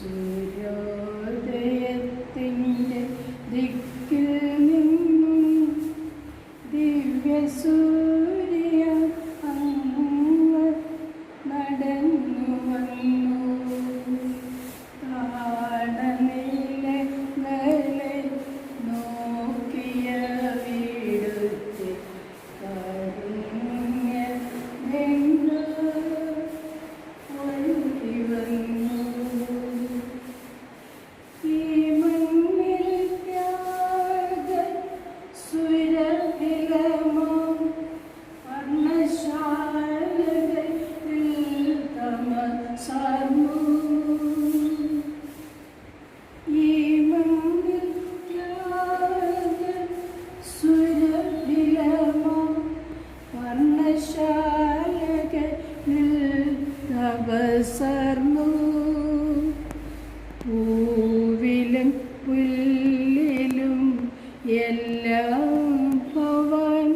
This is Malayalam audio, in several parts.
to പടർന്നു പൂവിലും പുല്ലിലും എല്ലാം ഭവൻ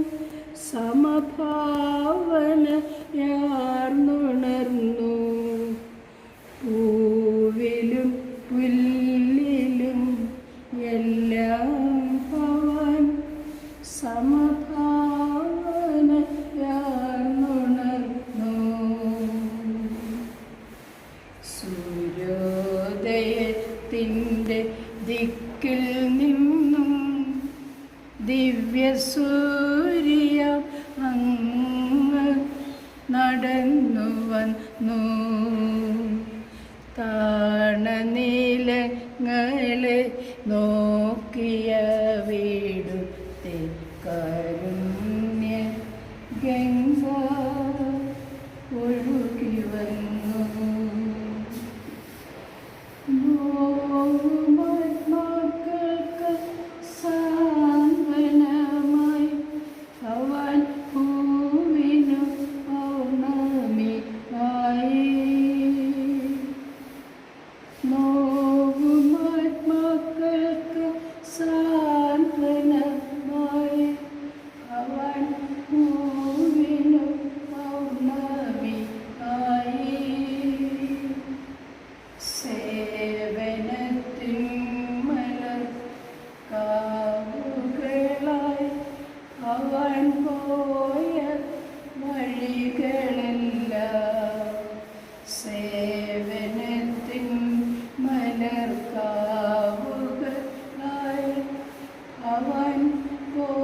സമഭാവനയാർന്നുണർന്നു പൂവിലും പുല്ലിലും എല്ലാം നിന്റെ ദിക്കിൽ നിന്നും ദിവ്യസൂര്യ അങ്ങ് നടന്നു വന്നു. താണനീലങ്ങളെ നോക്കിയ വീടുത്തെ Karunya Ganga 뭐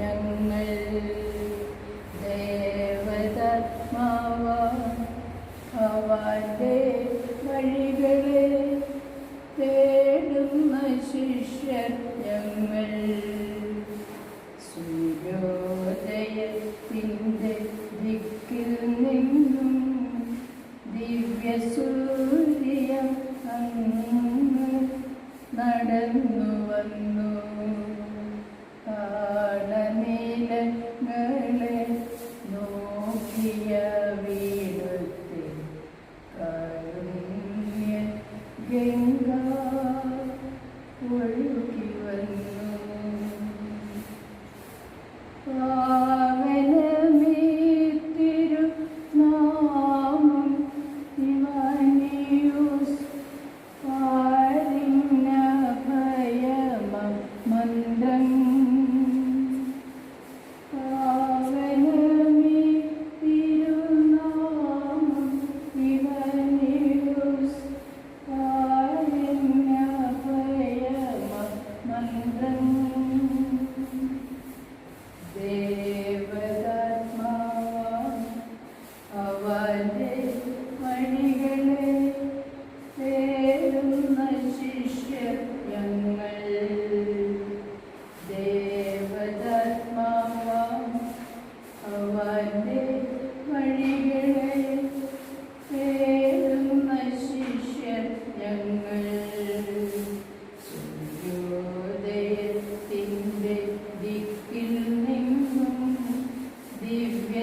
And Yang love are you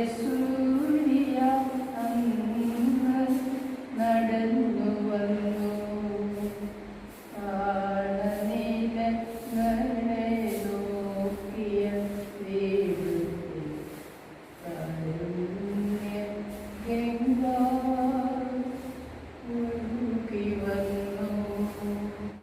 Jesús.